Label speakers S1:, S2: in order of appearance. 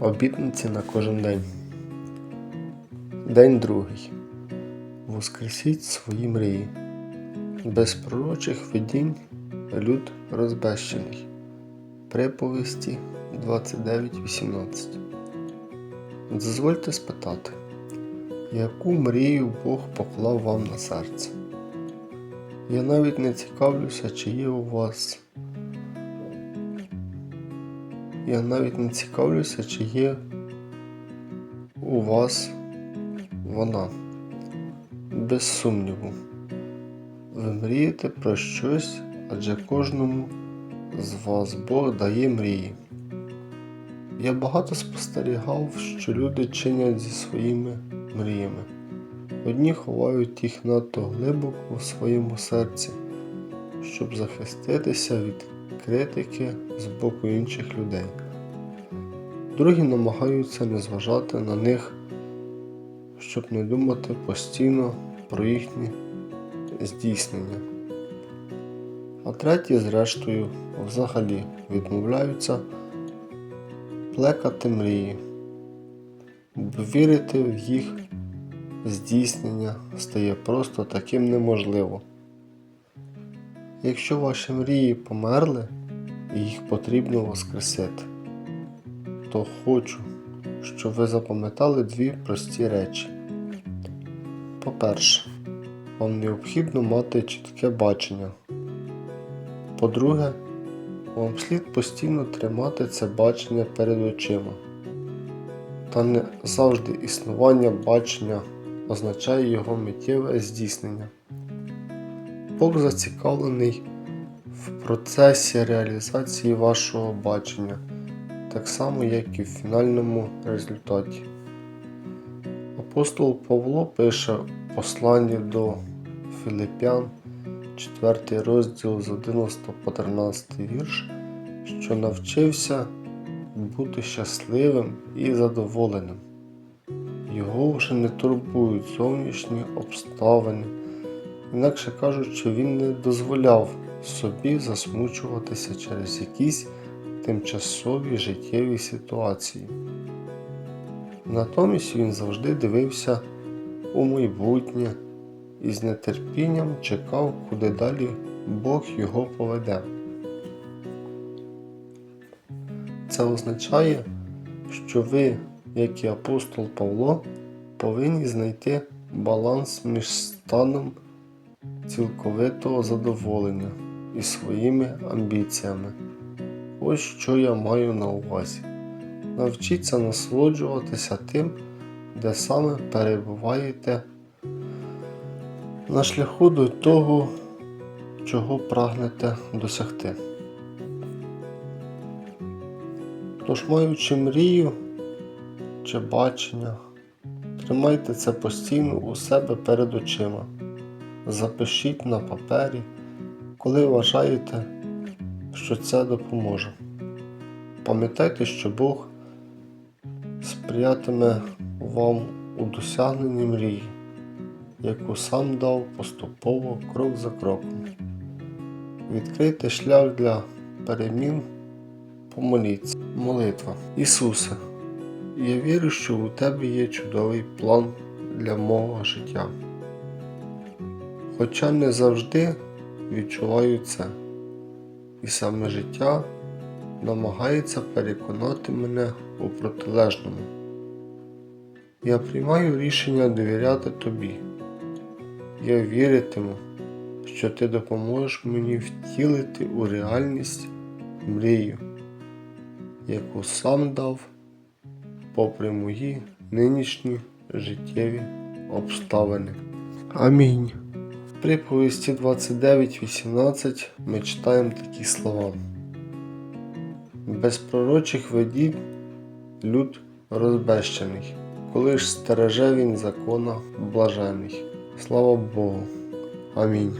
S1: Обітниці на кожен день. День другий. Воскресіть свої мрії. Без пророчих видінь люд розбещений. Приповісті 29.18. Дозвольте спитати, яку мрію Бог поклав вам на серце? Я навіть не цікавлюся, чи є у вас. Я навіть не цікавлюся, чи є у вас вона. Без сумніву. Ви мрієте про щось, адже кожному з вас Бог дає мрії. Я багато спостерігав, що люди чинять зі своїми мріями. Одні ховають їх надто глибоко в своєму серці, щоб захиститися від критики з боку інших людей. Другі намагаються не зважати на них, щоб не думати постійно про їхні здійснення. А треті, зрештою, взагалі відмовляються плекати мрії, вірити в їх здійснення стає просто таким неможливо. Якщо ваші мрії померли і їх потрібно воскресити, то хочу, щоб ви запам'ятали дві прості речі. По-перше, вам необхідно мати чітке бачення. По-друге, вам слід постійно тримати це бачення перед очима. Та не завжди існування бачення означає його миттєве здійснення. Бог зацікавлений в процесі реалізації вашого бачення, так само, як і в фінальному результаті. Апостол Павло пише в посланні до Філип'ян, 4 розділ з 11 по 13 вірш, що навчився бути щасливим і задоволеним. Його вже не турбують зовнішні обставини, інакше кажучи, він не дозволяв собі засмучуватися через якісь тимчасові життєві ситуації. Натомість він завжди дивився у майбутнє і з нетерпінням чекав, куди далі Бог його поведе. Це означає, що ви, як і апостол Павло, повинні знайти баланс між станом цілковитого задоволення і своїми амбіціями. Ось що я маю на увазі. Навчіться насолоджуватися тим, де саме перебуваєте на шляху до того, чого прагнете досягти. Тож, маючи мрію чи бачення, тримайте це постійно у себе перед очима. Запишіть на папері, коли вважаєте, що це допоможе. Пам'ятайте, що Бог сприятиме вам у досягненні мрії, яку сам дав поступово крок за кроком. Відкрийте шлях для перемін, помоліться. Молитва. Ісусе, я вірю, що у Тебе є чудовий план для мого життя. Хоча не завжди відчуваю це, і саме життя намагається переконати мене у протилежному. Я приймаю рішення довіряти тобі. Я віритиму, що ти допоможеш мені втілити у реальність мрію, яку сам дав, попри мої нинішні життєві обставини. Амінь. Приповісті 29.18 ми читаємо такі слова. Без пророчих видів люд розбещений, коли ж стереже він закона блажений. Слава Богу. Амінь.